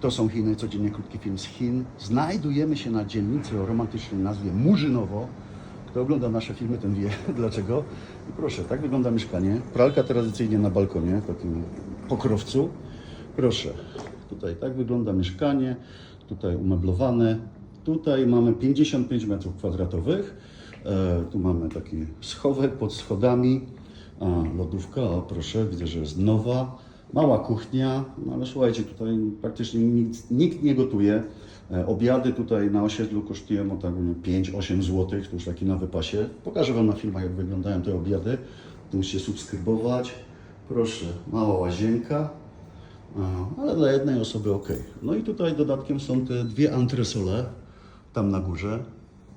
To są Chiny, codziennie krótki film z Chin. Znajdujemy się na dzielnicy o romantycznej nazwie Murzynowo. Kto ogląda nasze filmy, ten wie dlaczego. I proszę, tak wygląda mieszkanie. Pralka tradycyjnie na balkonie, takim pokrowcu. Proszę, tutaj tak wygląda mieszkanie. Tutaj umeblowane. Tutaj mamy 55 metrów kwadratowych. E, tu mamy taki schowek pod schodami. A, lodówka, o proszę, widzę, że jest nowa. Mała kuchnia, no ale słuchajcie, tutaj praktycznie nikt, nikt nie gotuje. E, Obiady tutaj na osiedlu kosztują o tak 5-8 zł, to już taki na wypasie. Pokażę Wam na filmach, jak wyglądają te obiady. Tu musicie subskrybować. Proszę, mała łazienka, a, ale dla jednej osoby ok. No i tutaj dodatkiem są te dwie antresole, tam na górze.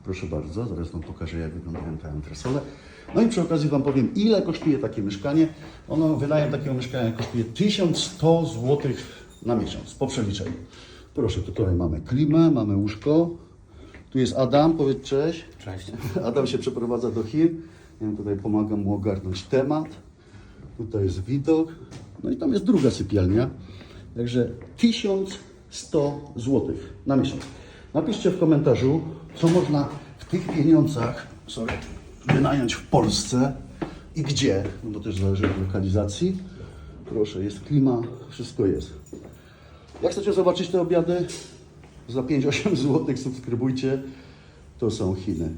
Proszę bardzo, zaraz Wam pokażę, jak wyglądają te antresole. No i przy okazji Wam powiem, ile kosztuje takie mieszkanie. Ono, wynajem takiego mieszkania kosztuje 1100 zł na miesiąc, po przeliczeniu. Proszę, tutaj mamy klimę, mamy łóżko. Tu jest Adam, powiedz cześć. Cześć. Adam się przeprowadza do Chin. Ja tutaj pomagam mu ogarnąć temat. Tutaj jest widok. No i tam jest druga sypialnia. Także 1100 zł na miesiąc. Napiszcie w komentarzu, co można w tych pieniądzach sorry, wynająć w Polsce i gdzie, no bo też zależy od lokalizacji. Proszę, jest klima, wszystko jest. Jak chcecie zobaczyć te obiady? Za 5-8 zł subskrybujcie. To są Chiny.